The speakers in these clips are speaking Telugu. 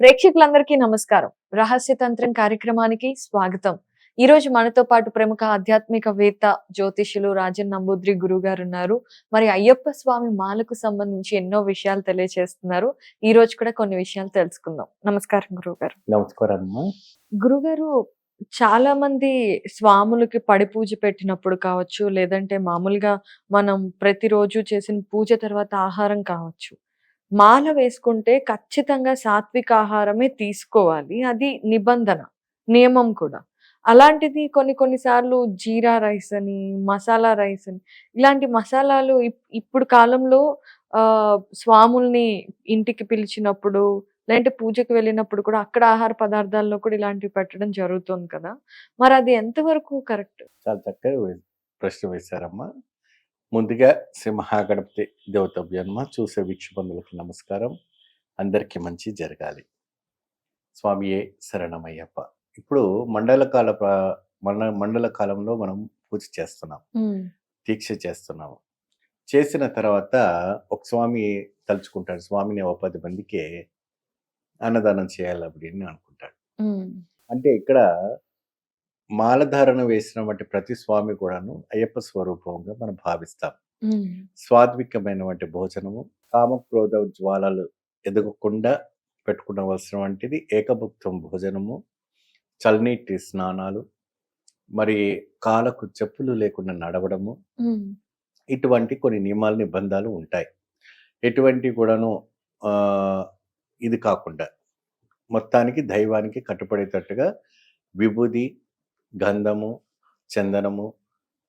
ప్రేక్షకులందరికీ నమస్కారం. రహస్య తంత్రం కార్యక్రమానికి స్వాగతం. ఈ రోజు మనతో పాటు ప్రముఖ ఆధ్యాత్మికవేత్త జ్యోతిష్యులు రాజన్ నంబూద్రి గురువు గారు ఉన్నారు. మరి అయ్యప్ప స్వామి మాలకు సంబంధించి ఎన్నో విషయాలు తెలియజేస్తున్నారు ఈ రోజు కూడా కొన్ని విషయాలు తెలుసుకుందాం. నమస్కారం గురువు గారు. నమస్కారం గురుగారు చాలా మంది స్వాములకి పడి పూజ పెట్టినప్పుడు కావచ్చు లేదంటే మామూలుగా మనం ప్రతిరోజు చేసిన పూజ తర్వాత ఆహారం కావచ్చు. మాల వేసుకుంటే ఖచ్చితంగా సాత్విక ఆహారమే తీసుకోవాలి. అది నిబంధన నియమం కూడా. అలాంటిది కొన్ని కొన్నిసార్లు జీరా రైస్ అని మసాలా రైస్ అని ఇలాంటి మసాలాలు ఇప్- ఇప్పుడు కాలంలో ఆ స్వాముల్ని ఇంటికి పిలిచినప్పుడు లేదంటే పూజకి వెళ్ళినప్పుడు కూడా అక్కడ ఆహార పదార్థాల్లో కూడా ఇలాంటివి పెట్టడం జరుగుతుంది కదా. మరి అది ఎంతవరకు కరెక్ట్? చాలా చక్కగా వే- ప్రశ్న వేశారమ్మా. ముందుగా సింహాగణపతి దేవతవ్యన్మ చూసే వీక్షుబంధులకు నమస్కారం. అందరికీ మంచి జరగాలి. స్వామియే శరణమయ్యప్ప. ఇప్పుడు మండలకాల మండ మండల కాలంలో మనం పూజ చేస్తున్నాం. దీక్ష చేస్తున్నాము చేసిన తర్వాత ఒక స్వామి తలుచుకుంటాడు. స్వామిని ఒక పది మందికి అన్నదానం చేయాలి అని అనుకుంటాడు. అంటే ఇక్కడ మాలధారణ వేసినటువంటి ప్రతి స్వామి కూడాను అయ్యప్ప స్వరూపంగా మనం భావిస్తాం. స్వాత్వికమైనటువంటి భోజనము కామక్రోధ జ్వాలలు ఎదగకుండా పెట్టుకునవలసిన వంటిది ఏకభుక్తం భోజనము చల్లనీటి స్నానాలు మరి కాలకు చెప్పులు లేకుండా నడవడము. ఇటువంటి కొన్ని నియమాలు నిబంధనలు ఉంటాయి. ఎటువంటి కూడాను ఇది కాకుండా మొత్తానికి దైవానికి కట్టుబడేటట్టుగా విభూది గంధము చందనము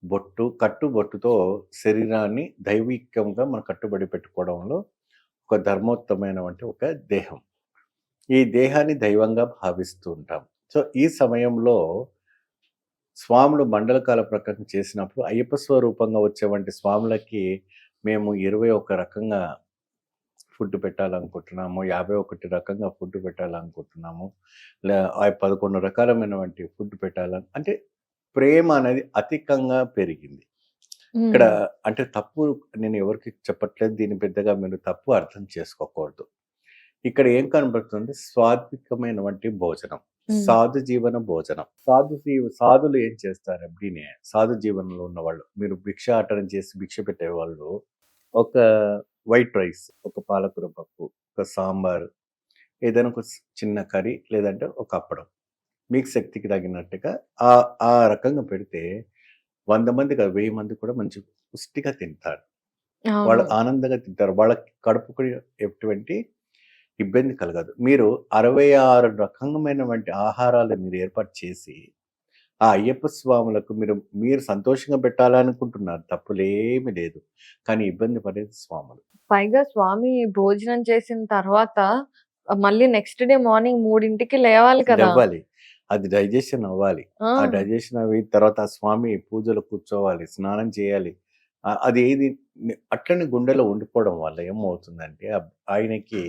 బొట్టు కట్టు బొట్టుతో శరీరాన్ని దైవికంగా మనం కట్టుబడి పెట్టుకోవడంలో ఒక ధర్మోత్తమైనటువంటి ఒక దేహం. ఈ దేహాన్ని దైవంగా భావిస్తూ ఉంటాం. సో ఈ సమయంలో స్వాములు మండలకాల ప్రకారం చేసినప్పుడు అయ్యప్ప స్వరూపంగా వచ్చేవంటి స్వాములకి మేము ఇరవై ఒక రకంగా ఫుడ్ పెట్టాలనుకుంటున్నాము యాభై ఒకటి రకంగా ఫుడ్ పెట్టాలనుకుంటున్నాము లే పదకొండు రకాలమైనటువంటి ఫుడ్ పెట్టాలని అంటే ప్రేమ అనేది అధికంగా పెరిగింది. ఇక్కడ అంటే తప్పు నేను ఎవరికి చెప్పట్లేదు దీని పెద్దగా మీరు తప్పు అర్థం చేసుకోకూడదు. ఇక్కడ ఏం కనబడుతుంది? స్వాత్వికమైనటువంటి భోజనం. సాధు జీవన భోజనం. సాధు జీవ సాధులు ఏం చేస్తారు అప్పుడే సాధు జీవనంలో ఉన్న వాళ్ళు మీరు భిక్ష ఆటనం చేసి భిక్ష పెట్టే వాళ్ళు ఒక వైట్ రైస్ ఒక పాలకూర పప్పు ఒక సాంబార్ ఏదైనా ఒక చిన్న కర్రీ లేదంటే ఒక అప్పడం. మీకు శక్తికి తగినట్టుగా ఆ ఆ రకంగా పెడితే వంద మంది కాదు వెయ్యి మంది కూడా మంచి పుష్టిగా తింటారు. వాళ్ళు ఆనందంగా తింటారు. వాళ్ళ కడుపుకు ఎటువంటి ఇబ్బంది కలగదు. మీరు అరవై ఆరు రకమైనటువంటి ఆహారాలు మీరు ఏర్పాటు చేసి ఆ అయ్యప్ప స్వాములకు మీరు మీరు సంతోషంగా పెట్టాలనుకుంటున్నారు. తప్పులేమి లేదు. కానీ ఇబ్బంది పడేది స్వాములు. పైగా స్వామి భోజనం చేసిన తర్వాత మళ్ళీ నెక్స్ట్ డే మార్నింగ్ మూడింటికి లేవాలి కదా. అవ్వాలి అది డైజెషన్ అవ్వాలి. ఆ, డైజెషన్ అవి తర్వాత ఆ స్వామి పూజలో కూర్చోవాలి స్నానం చేయాలి. అది ఏది అట్లనే గుండెలో ఉండిపోవడం వల్ల ఏమవుతుందంటే ఆయనకి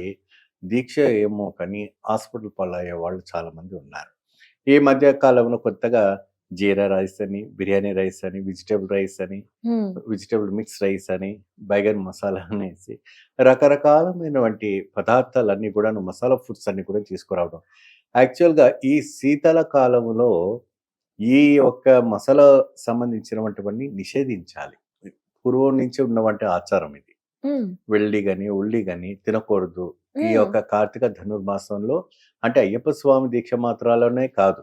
దీక్ష ఏమో కానీ హాస్పిటల్ పాలయ్యే వాళ్ళు చాలా మంది ఉన్నారు. ఈ మధ్య కాలంలో కొత్తగా జీరా రైస్ అని బిర్యానీ రైస్ అని వెజిటేబుల్ రైస్ అని వెజిటేబుల్ మిక్స్ రైస్ అని బైగన్ మసాలా అనేసి రకరకాలమైనటువంటి పదార్థాలన్నీ కూడా మసాలా ఫుడ్స్ అన్ని కూడా తీసుకురావడం. యాక్చువల్గా ఈ శీతల కాలంలో ఈ యొక్క మసాలా సంబంధించినటువంటివన్నీ నిషేధించాలి. పూర్వం నుంచి ఉన్నటువంటి ఆచారం ఇది. వెల్డి కానీ ఉల్లి కానీ తినకూడదు. ఈ యొక్క కార్తీక ధనుర్మాసంలో అంటే అయ్యప్ప స్వామి దీక్ష మాత్రాలనే కాదు.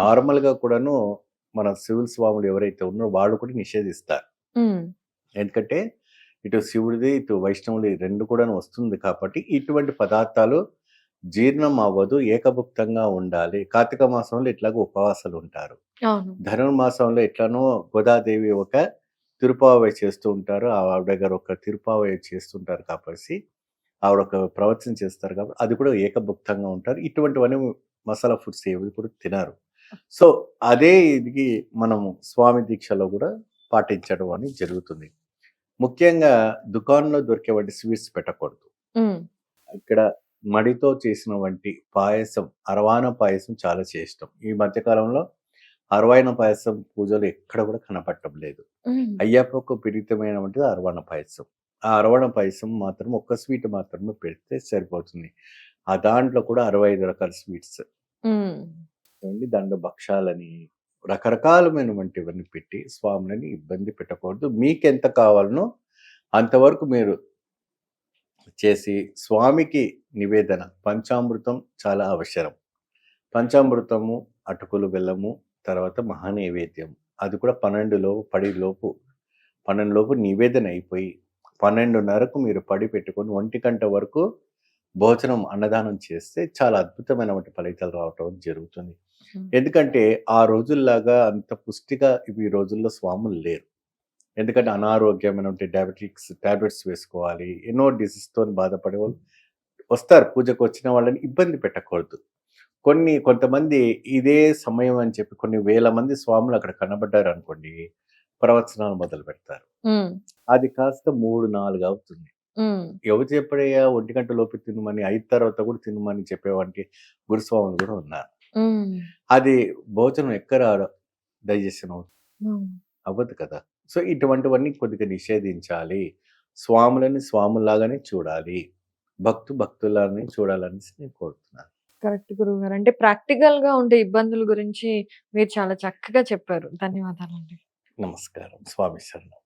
నార్మల్గా కూడాను మన సివిల్ స్వాములు ఎవరైతే ఉన్నారో వాళ్ళు కూడా నిషేధిస్తారు. ఎందుకంటే ఇటు శివుడిది ఇటు వైష్ణవుడి రెండు కూడా వస్తుంది కాబట్టి ఇటువంటి పదార్థాలు జీర్ణం అవ్వదు ఏకభుక్తంగా ఉండాలి. కార్తీక మాసంలో ఇట్లాగ ఉపవాసాలు ఉంటారు అవును. ధనుర్మాసంలో ఎట్లనో గోదాదేవి ఒక తిరుపావై చేస్తూ ఉంటారు. ఆవిడ గారు ఒక తిరుపావై చేస్తుంటారు కాబట్టి ఆవిడ ఒక ప్రవచనం చేస్తారు కాబట్టి అది కూడా ఏకభుక్తంగా ఉంటారు. ఇటువంటివన్నీ మసాలా ఫుడ్స్ ఏవి కూడా తినరు. సో అదే ఇది మనము స్వామి దీక్షలో కూడా పాటించడం అని జరుగుతుంది. ముఖ్యంగా దుకాణంలో దొరికే వంటి స్వీట్స్ పెట్టకూడదు. ఇక్కడ మడితో చేసిన వంటి పాయసం అరవాన పాయసం చాలా చేష్టం. ఈ మధ్యకాలంలో అరవాయన పాయసం పూజలు ఎక్కడ కూడా కనపడటం లేదు. అయ్యప్పకు పీడితమైనటువంటిది అరవణ పాయసం. ఆ అరవణ పాయసం మాత్రం ఒక్క స్వీట్ మాత్రమే పెడితే సరిపోతుంది. ఆ దాంట్లో కూడా అరవై ఐదు రకాల స్వీట్స్. దాంట్లో భక్షాలని రకరకాలమైనటువంటివన్నీ పెట్టి స్వాములని ఇబ్బంది పెట్టకూడదు. మీకెంత కావాలనో అంతవరకు మీరు చేసి స్వామికి నివేదన పంచామృతం చాలా అవసరం. పంచామృతము అటుకులు బెల్లము తర్వాత మహానైవేద్యం. అది కూడా పన్నెండు లోపు పడి లోపు. పన్నెండు లోపు నివేదన అయిపోయి పన్నెండున్నరకు మీరు పడి పెట్టుకొని ఒంటి గంట వరకు భోజనం అన్నదానం చేస్తే చాలా అద్భుతమైనటువంటి ఫలితాలు రావటం జరుగుతుంది. ఎందుకంటే ఆ రోజుల్లాగా అంత పుష్టిగా ఇవి ఈ రోజుల్లో స్వాములు లేరు. ఎందుకంటే అనారోగ్యమైనటువంటి డయాబెటిక్స్ టాబ్లెట్స్ వేసుకోవాలి ఎన్నో డిసీజ్తో బాధపడే వాళ్ళు వస్తారు. పూజకు వచ్చిన వాళ్ళని ఇబ్బంది పెట్టకూడదు. కొన్ని కొంతమంది ఇదే సమయం అని చెప్పి కొన్ని వేల మంది స్వాములు అక్కడ కనబడ్డారు అనుకోండి ప్రవచనాలు మొదలు పెడతారు. అది కాస్త మూడు నాలుగు అవుతుంది. ఎవరు చెప్పడయ్యా? ఒంటి గంట లోపు తినమని అయిన తర్వాత కూడా తినమని చెప్పేవానికి గురుస్వాములు కూడా ఉన్నారు. అది భోజనం ఎక్కడ డైజెషన్ అవుతుంది. అవ్వదు కదా. సో ఇటువంటివన్నీ కొద్దిగా నిషేధించాలి. స్వాములని స్వాములాగానే చూడాలి. భక్తు భక్తులని చూడాలనేసి నేను కోరుతున్నాను. కరెక్ట్ గురువుగారు. అంటే ప్రాక్టికల్‌గా ఉండే ఇబ్బందుల గురించి మీరు చాలా చక్కగా చెప్పారు. ధన్యవాదాలండి. నమస్కారం స్వామి శరణం